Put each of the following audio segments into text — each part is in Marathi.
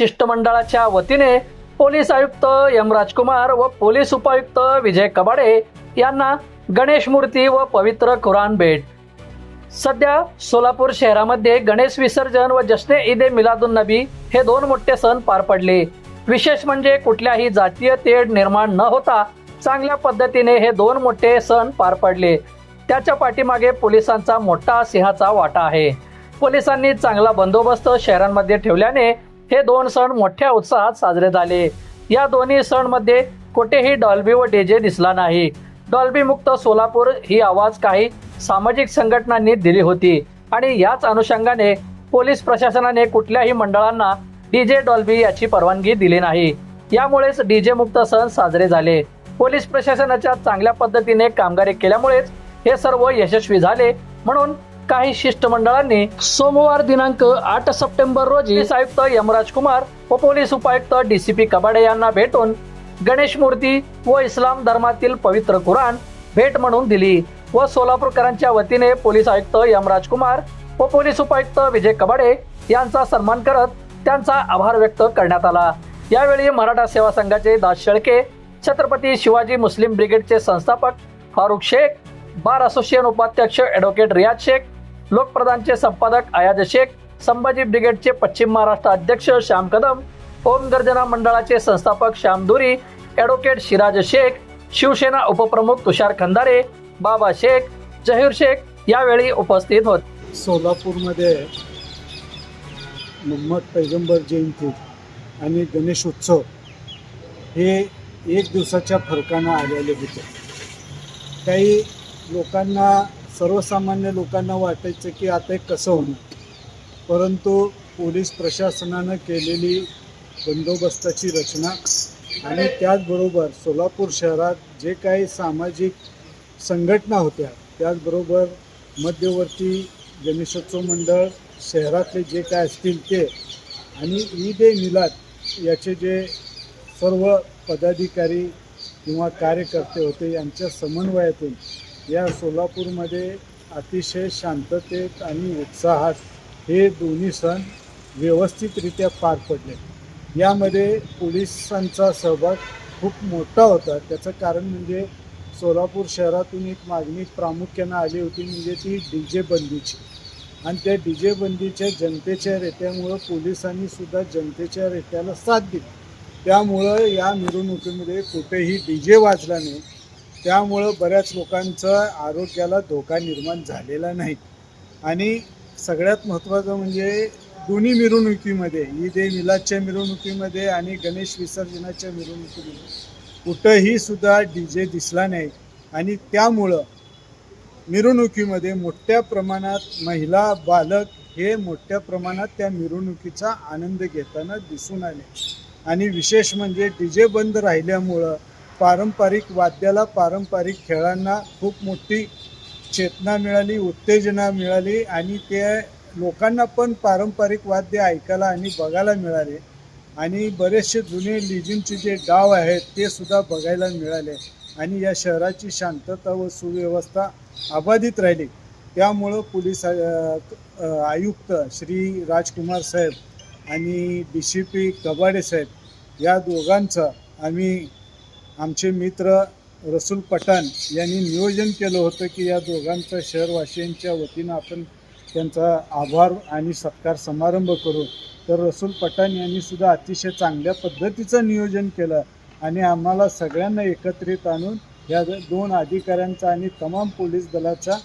शिष्टमंडळाच्या वतीने पोलीस आयुक्त एम राजकुमार व पोलीस उपायुक्त विजय कबाडे यांना गणेश मूर्ती व पवित्र कुराण भेट. सध्या सोलापूर शहरामध्ये गणेश विसर्जन व जश्ने ईद ए मिलादुन नबी हे दोन मोठे सण पार पडले. विशेष म्हणजे कुठल्याही जातीय तेढ निर्माण न होता चांगल्या पद्धतीने हे दोन मोठे सण पार पडले. त्याच्या पाठीमागे पोलिसांचा मोठा सिंहाचा वाटा आहे. पोलिसांनी चांगला बंदोबस्त शहरांमध्ये ठेवल्याने हे दोन सण मोठ्या उत्साहात साजरे झाले. या दोन्ही सणमध्ये कुठेही डॉल्बी व डेजे दिसला नाही. डॉल्बी मुक्त सोलापूर ही आवाज काही सामाजिक संघटनांनी दिली होती आणि याच अनुषंगाने पोलीस प्रशासनाने कुठल्याही मंडळांना डीजे डॉल्बी याची परवानगी दिली नाही. यामुळेच डीजे मुक्त सण साजरे झाले. पोलीस प्रशासनाच्या चांगल्या पद्धतीने कामगारी केल्यामुळेच हे सर्व यशस्वी झाले म्हणून काही शिष्टमंडळांनी सोमवार दिनांक आठ सप्टेंबर रोजी आयुक्त यमराज कुमार व पोलीस उपायुक्त डीसीपी कबाडे यांना भेटून गणेश मूर्ती व इस्लाम धर्मातील पवित्र कुराण भेट म्हणून दिली व सोलापूरकरांच्या वतीने पोलीस आयुक्त यमराज कुमार व पोलीस उपायुक्त विजय कबाडे यांचा सन्मान करत त्यांचा आभार व्यक्त करण्यात आला. यावेळी मराठा सेवा संघाचे दास शेळके छत्रपती शिवाजी मुस्लिम ब्रिगेडचे संस्थापक फारुख शेख बार असोसिएशन उपाध्यक्ष ॲडव्होकेट रियाज शेख लोकप्रधानचे संपादक अयाज शेख संभाजी ब्रिगेडचे पश्चिम महाराष्ट्र अध्यक्ष श्याम कदम ओम गर्जना मंडळाचे संस्थापक श्याम दुरी ॲडव्होकेट शिराज शेख शिवसेना उपप्रमुख तुषार खंदारे बाबा शेख जहीर शेख यावेळी उपस्थित होत. सोलापूरमध्ये मोहम्मद पैगंबर जयंती आणि गणेश उत्सव हे एक दिवसाच्या फरकानं आलेले होते. काही लोकांना सर्वसामान्य लोकांना वाटायचं की आता हे कसं होणार? परंतु पोलीस प्रशासनानं केलेली बंदोबस्ताची रचना आणि त्याचबरोबर सोलापूर शहरात जे काही सामाजिक संघटना होत्या त्याचबरोबर मध्यवर्ती गणेशोत्सव मंडळ शहरातले जे काय असतील ते आणि ईद ए मिलाद याचे जे सर्व पदाधिकारी किंवा कार्यकर्ते होते यांच्या समन्वयातून या सोलापूरमध्ये अतिशय शांततेत आणि उत्साहात हे दोन्ही सण व्यवस्थितरित्या पार पडले. यामध्ये पोलिसांचा सहभाग खूप मोठा होता. त्याचं कारण म्हणजे सोलापूर शहरातून एक मागणी प्रामुख्यानं आली होती म्हणजे ती डी जे बंदीची. आणि त्या डी जे बंदीच्या जनतेच्या रेट्यामुळं पोलिसांनी सुद्धा जनतेच्या रेट्याला साथ दिली. त्यामुळं या मिरवणुकीमध्ये कुठेही डी जे वाजला नाही. त्यामुळं बऱ्याच लोकांचा आरोग्याला धोका निर्माण झालेला नाही. आणि सगळ्यात महत्त्वाचं म्हणजे दोन्ही मिरवणुकीमध्ये ईद ए मिलादच्या मिरवणुकीमध्ये आणि गणेश विसर्जनाच्या मिरवणुकीमध्ये कुठंही सुद्धा डी जे दिसला नाही. आणि त्यामुळं मिरवणुकीमध्ये मोठ्या प्रमाणात महिला बालक हे मोठ्या प्रमाणात त्या मिरवणुकीचा आनंद घेताना दिसून आले. आणि विशेष म्हणजे डी जे बंद राहिल्यामुळं पारंपरिक वाद्याला पारंपरिक खेळांना खूप मोठी चेतना मिळाली उत्तेजना मिळाली आणि ते लोकांना पण पारंपरिक वाद्य ऐकायला आणि बघायला मिळाले. आणि बरेचसे जुने लिजिमचे जे डाव आहेत ते सुद्धा बघायला मिळाले आणि या शहराची शांतता व सुव्यवस्था अबाधित राहिली. त्यामुळं पोलीस आयुक्त श्री राजकुमार साहेब आणि D C P Kabade saheb या दोघांचं आम्ही आमचे मित्र रसूल पठाण यांनी नियोजन केलं होतं की या दोघांचा शहरवासियांच्या वतीनं आपण त्यांचा आभार आणि सत्कार समारंभ करू. तर रसूल पठाण यांनी सुद्धा अतिशय चांगल्या पद्धतीचं नियोजन केलं आणि आम्हाला सगळ्यांना एकत्रित आणून या दोन अधिकाऱ्यांचा आणि तमाम पोलीस दलाचा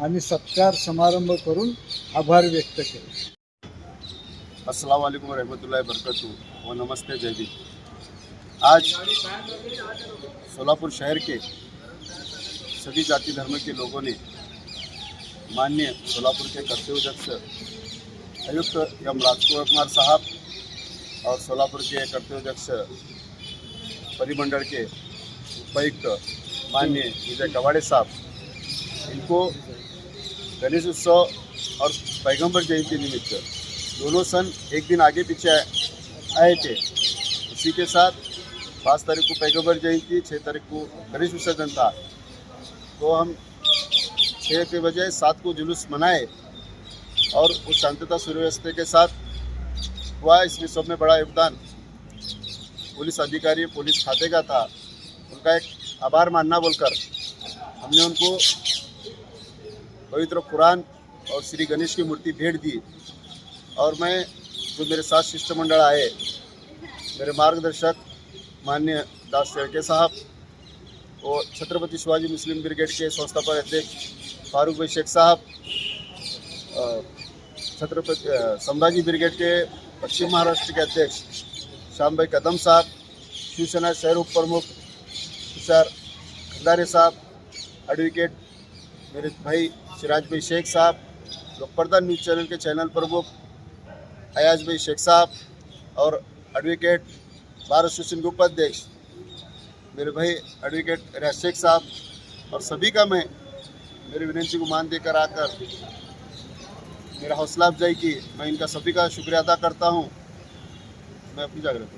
आम्ही सत्कार समारंभ करून आभार व्यक्त केले. अस्सलाम वालेकुम रहमतुल्लाहि बरकतु व नमस्ते जयदीप आज सोलापुर शहर के सभी जाति धर्म के लोगों ने माननीय सोलापुर के कर्तव्यदक्ष आयुक्त एम राजकुमार साहब और सोलापुर के कर्तव्यदक्ष परिमंडल के उपायुक्त माननीय विजय कवाड़े साहब इनको गणेश उत्सव और पैगंबर जयंती निमित्त दोनों सन एक दिन आगे पीछे आए थे। उसी के साथ पाँच तारीख को पैगंबर जयंती छः तारीख को गणेश विसर्जन था तो हम छः के बजाय सात को जुलूस मनाए और उस शांतता सुव्यवस्था के साथ हुआ इसमें सब में बड़ा योगदान। पुलिस अधिकारी, पुलिस खाते का था। उनका एक आभार मानना बोलकर हमने उनको पवित्र कुरान और श्री गणेश की मूर्ति भेंट दी। और मैं, जो मेरे साथ शिष्टमंडल आए, मेरे मार्गदर्शक मान्य दास शेड़के साहब और छत्रपति शिवाजी मुस्लिम ब्रिगेड के संस्थापक अध्यक्ष फारूक भाई शेख साहब छत्रपति संभाजी ब्रिगेड के पश्चिम महाराष्ट्र के अध्यक्ष श्याम भाई कदम साहब, शिवसेना शहर उप प्रमुख तुषार खंडारे साहब एडवोकेट मेरे भाई सिराज भाई शेख साहब लोकपर्दा न्यूज़ चैनल के चैनल प्रमुख अयाज भाई शेख साहब और एडवोकेट भारत एसोसिएशन के उपाध्यक्ष मेरे भाई एडवोकेट शेख साहब और सभी का मैं मेरी विनंती को मान देकर आकर मेरा हौसला अफजाई की मैं इनका सभी का शुक्रिया अदा करता हूँ। मैं अपनी जागृत।